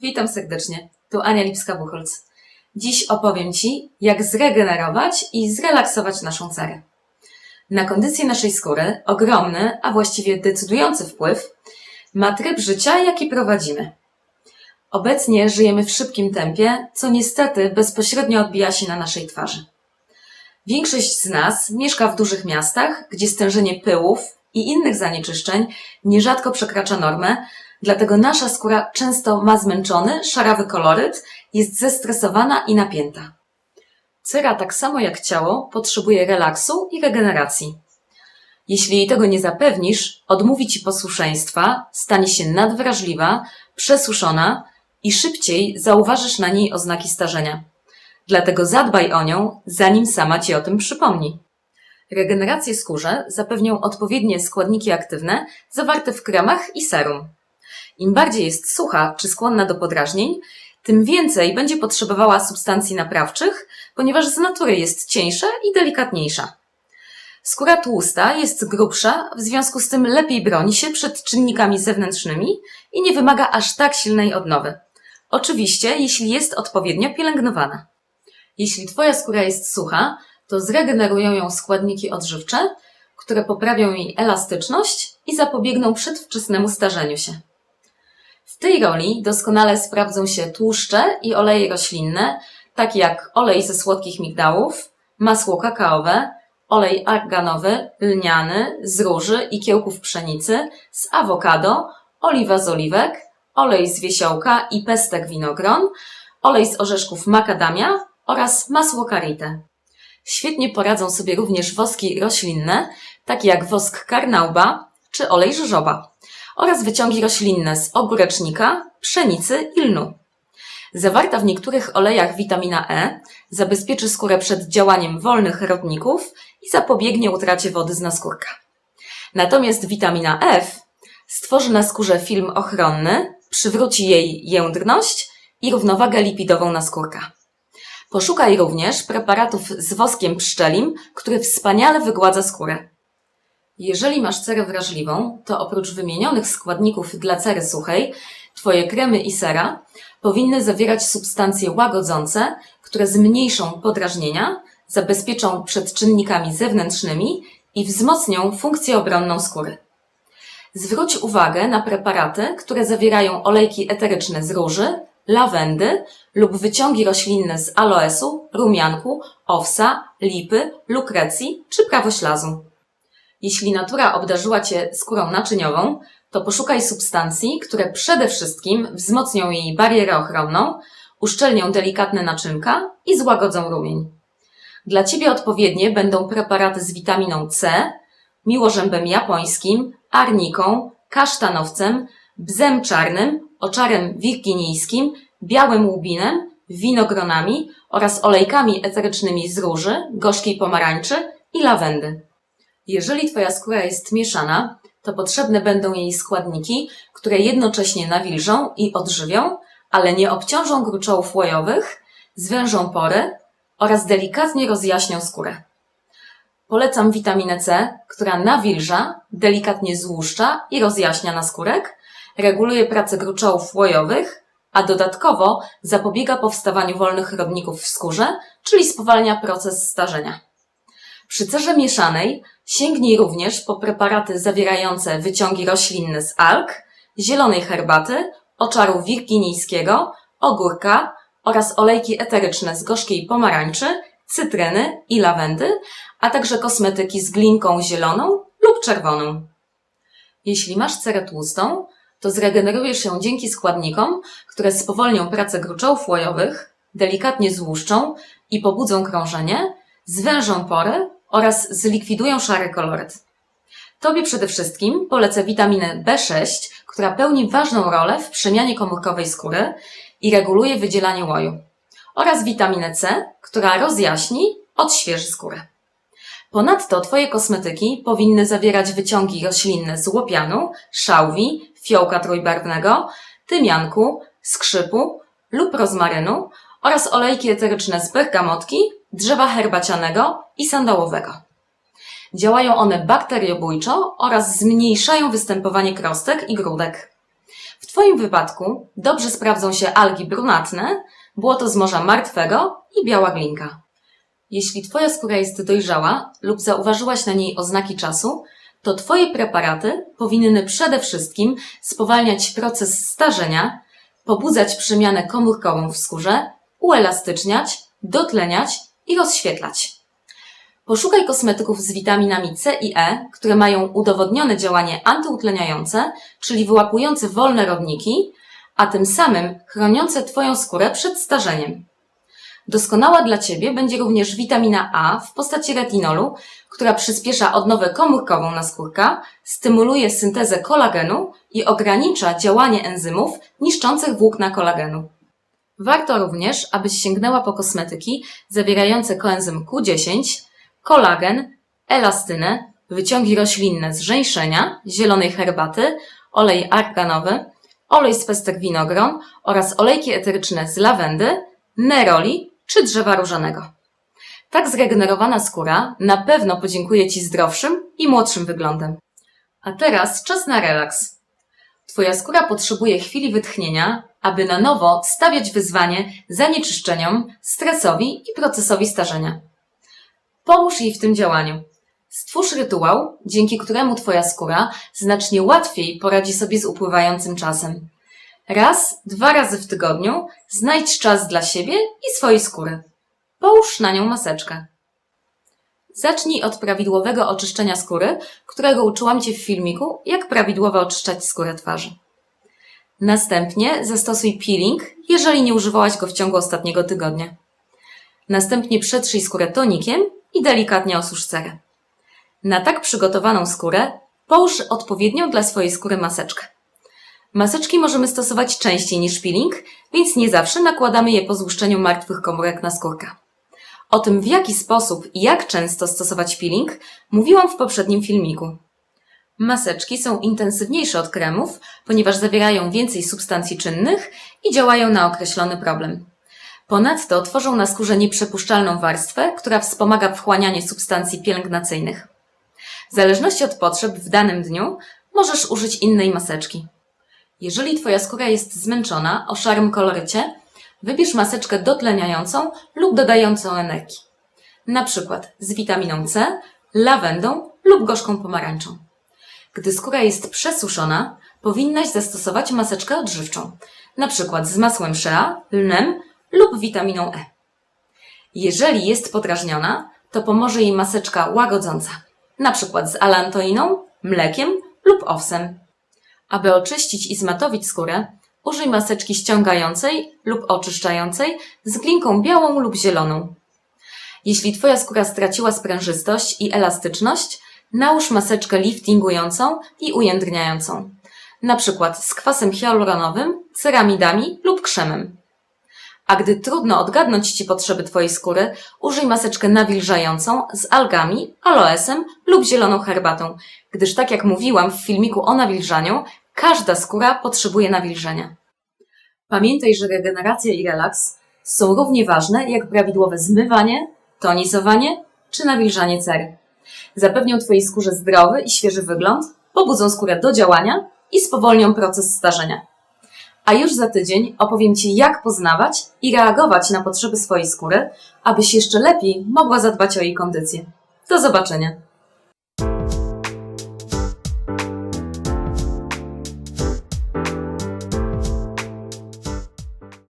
Witam serdecznie. Tu Ania Lipska-Buchholz. Dziś opowiem Ci, jak zregenerować i zrelaksować naszą cerę. Na kondycję naszej skóry ogromny, a właściwie decydujący wpływ ma tryb życia, jaki prowadzimy. Obecnie żyjemy w szybkim tempie, co niestety bezpośrednio odbija się na naszej twarzy. Większość z nas mieszka w dużych miastach, gdzie stężenie pyłów i innych zanieczyszczeń nierzadko przekracza normę, dlatego nasza skóra często ma zmęczony, szarawy koloryt, jest zestresowana i napięta. Cera, tak samo jak ciało, potrzebuje relaksu i regeneracji. Jeśli jej tego nie zapewnisz, odmówi ci posłuszeństwa, stanie się nadwrażliwa, przesuszona i szybciej zauważysz na niej oznaki starzenia. Dlatego zadbaj o nią, zanim sama ci o tym przypomni. Regenerację skórze zapewnią odpowiednie składniki aktywne zawarte w kremach i serum. Im bardziej jest sucha czy skłonna do podrażnień, tym więcej będzie potrzebowała substancji naprawczych, ponieważ z natury jest cieńsza i delikatniejsza. Skóra tłusta jest grubsza, w związku z tym lepiej broni się przed czynnikami zewnętrznymi i nie wymaga aż tak silnej odnowy. Oczywiście, jeśli jest odpowiednio pielęgnowana. Jeśli Twoja skóra jest sucha, to zregenerują ją składniki odżywcze, które poprawią jej elastyczność i zapobiegną przedwczesnemu starzeniu się. W tej roli doskonale sprawdzą się tłuszcze i oleje roślinne, takie jak olej ze słodkich migdałów, masło kakaowe, olej arganowy, lniany, z róży i kiełków pszenicy, z awokado, oliwa z oliwek, olej z wiesiołka i pestek winogron, olej z orzeszków makadamia oraz masło karite. Świetnie poradzą sobie również woski roślinne, takie jak wosk karnauba czy olej żożoba oraz wyciągi roślinne z ogórecznika, pszenicy i lnu. Zawarta w niektórych olejach witamina E zabezpieczy skórę przed działaniem wolnych rodników i zapobiegnie utracie wody z naskórka. Natomiast witamina F stworzy na skórze film ochronny, przywróci jej jędrność i równowagę lipidową naskórka. Poszukaj również preparatów z woskiem pszczelim, który wspaniale wygładza skórę. Jeżeli masz cerę wrażliwą, to oprócz wymienionych składników dla cery suchej, Twoje kremy i sera powinny zawierać substancje łagodzące, które zmniejszą podrażnienia, zabezpieczą przed czynnikami zewnętrznymi i wzmocnią funkcję obronną skóry. Zwróć uwagę na preparaty, które zawierają olejki eteryczne z róży, lawendy lub wyciągi roślinne z aloesu, rumianku, owsa, lipy, lukrecji czy prawoślazu. Jeśli natura obdarzyła Cię skórą naczyniową, to poszukaj substancji, które przede wszystkim wzmocnią jej barierę ochronną, uszczelnią delikatne naczynka i złagodzą rumień. Dla Ciebie odpowiednie będą preparaty z witaminą C, miłożębem japońskim, arniką, kasztanowcem, bzem czarnym, oczarem wirginijskim, białym łubinem, winogronami oraz olejkami eterycznymi z róży, gorzkiej pomarańczy i lawendy. Jeżeli Twoja skóra jest mieszana, to potrzebne będą jej składniki, które jednocześnie nawilżą i odżywią, ale nie obciążą gruczołów łojowych, zwężą pory oraz delikatnie rozjaśnią skórę. Polecam witaminę C, która nawilża, delikatnie złuszcza i rozjaśnia naskórek, reguluje pracę gruczołów łojowych, a dodatkowo zapobiega powstawaniu wolnych rodników w skórze, czyli spowalnia proces starzenia. Przy cerze mieszanej sięgnij również po preparaty zawierające wyciągi roślinne z alg, zielonej herbaty, oczaru wirginijskiego, ogórka oraz olejki eteryczne z gorzkiej pomarańczy, cytryny i lawendy, a także kosmetyki z glinką zieloną lub czerwoną. Jeśli masz cerę tłustą, to zregenerujesz się dzięki składnikom, które spowolnią pracę gruczołów łojowych, delikatnie złuszczą i pobudzą krążenie, zwężą pory oraz zlikwidują szary koloryt. Tobie przede wszystkim polecę witaminę B6, która pełni ważną rolę w przemianie komórkowej skóry i reguluje wydzielanie łoju, oraz witaminę C, która rozjaśni, odświeży skórę. Ponadto Twoje kosmetyki powinny zawierać wyciągi roślinne z łopianu, szałwi, fiołka trójbarwnego, tymianku, skrzypu lub rozmarynu oraz olejki eteryczne z bergamotki, drzewa herbacianego i sandałowego. Działają one bakteriobójczo oraz zmniejszają występowanie krostek i grudek. W Twoim wypadku dobrze sprawdzą się algi brunatne, błoto z Morza Martwego i biała glinka. Jeśli Twoja skóra jest dojrzała lub zauważyłaś na niej oznaki czasu, to Twoje preparaty powinny przede wszystkim spowalniać proces starzenia, pobudzać przemianę komórkową w skórze, uelastyczniać, dotleniać i rozświetlać. Poszukaj kosmetyków z witaminami C i E, które mają udowodnione działanie antyutleniające, czyli wyłapujące wolne rodniki, a tym samym chroniące Twoją skórę przed starzeniem. Doskonała dla Ciebie będzie również witamina A w postaci retinolu, która przyspiesza odnowę komórkową naskórka, stymuluje syntezę kolagenu i ogranicza działanie enzymów niszczących włókna kolagenu. Warto również, abyś sięgnęła po kosmetyki zawierające koenzym Q10, kolagen, elastynę, wyciągi roślinne z żeńszenia, zielonej herbaty, olej arganowy, olej z pestek winogron oraz olejki eteryczne z lawendy, neroli czy drzewa różanego. Tak zregenerowana skóra na pewno podziękuje Ci zdrowszym i młodszym wyglądem. A teraz czas na relaks. Twoja skóra potrzebuje chwili wytchnienia, aby na nowo stawiać wyzwanie zanieczyszczeniom, stresowi i procesowi starzenia. Pomóż jej w tym działaniu. Stwórz rytuał, dzięki któremu Twoja skóra znacznie łatwiej poradzi sobie z upływającym czasem. Raz, dwa razy w tygodniu znajdź czas dla siebie i swojej skóry. Połóż na nią maseczkę. Zacznij od prawidłowego oczyszczenia skóry, którego uczyłam Cię w filmiku, jak prawidłowo oczyszczać skórę twarzy. Następnie zastosuj peeling, jeżeli nie używałaś go w ciągu ostatniego tygodnia. Następnie przetrzyj skórę tonikiem i delikatnie osusz cerę. Na tak przygotowaną skórę połóż odpowiednią dla swojej skóry maseczkę. Maseczki możemy stosować częściej niż peeling, więc nie zawsze nakładamy je po złuszczeniu martwych komórek na skórkę. O tym, w jaki sposób i jak często stosować peeling, mówiłam w poprzednim filmiku. Maseczki są intensywniejsze od kremów, ponieważ zawierają więcej substancji czynnych i działają na określony problem. Ponadto tworzą na skórze nieprzepuszczalną warstwę, która wspomaga wchłanianie substancji pielęgnacyjnych. W zależności od potrzeb w danym dniu możesz użyć innej maseczki. Jeżeli Twoja skóra jest zmęczona o szarym kolorycie, wybierz maseczkę dotleniającą lub dodającą energii. Na przykład z witaminą C, lawendą lub gorzką pomarańczą. Gdy skóra jest przesuszona, powinnaś zastosować maseczkę odżywczą, na przykład z masłem shea, lnem lub witaminą E. Jeżeli jest podrażniona, to pomoże jej maseczka łagodząca, na przykład z alantoiną, mlekiem lub owsem. Aby oczyścić i zmatowić skórę, użyj maseczki ściągającej lub oczyszczającej z glinką białą lub zieloną. Jeśli Twoja skóra straciła sprężystość i elastyczność, nałóż maseczkę liftingującą i ujędrniającą, na przykład z kwasem hialuronowym, ceramidami lub krzemem. A gdy trudno odgadnąć Ci potrzeby Twojej skóry, użyj maseczkę nawilżającą z algami, aloesem lub zieloną herbatą, gdyż tak jak mówiłam w filmiku o nawilżaniu, każda skóra potrzebuje nawilżenia. Pamiętaj, że regeneracja i relaks są równie ważne jak prawidłowe zmywanie, tonizowanie czy nawilżanie cery. Zapewnią Twojej skórze zdrowy i świeży wygląd, pobudzą skórę do działania i spowolnią proces starzenia. A już za tydzień opowiem Ci, jak poznawać i reagować na potrzeby swojej skóry, abyś jeszcze lepiej mogła zadbać o jej kondycję. Do zobaczenia!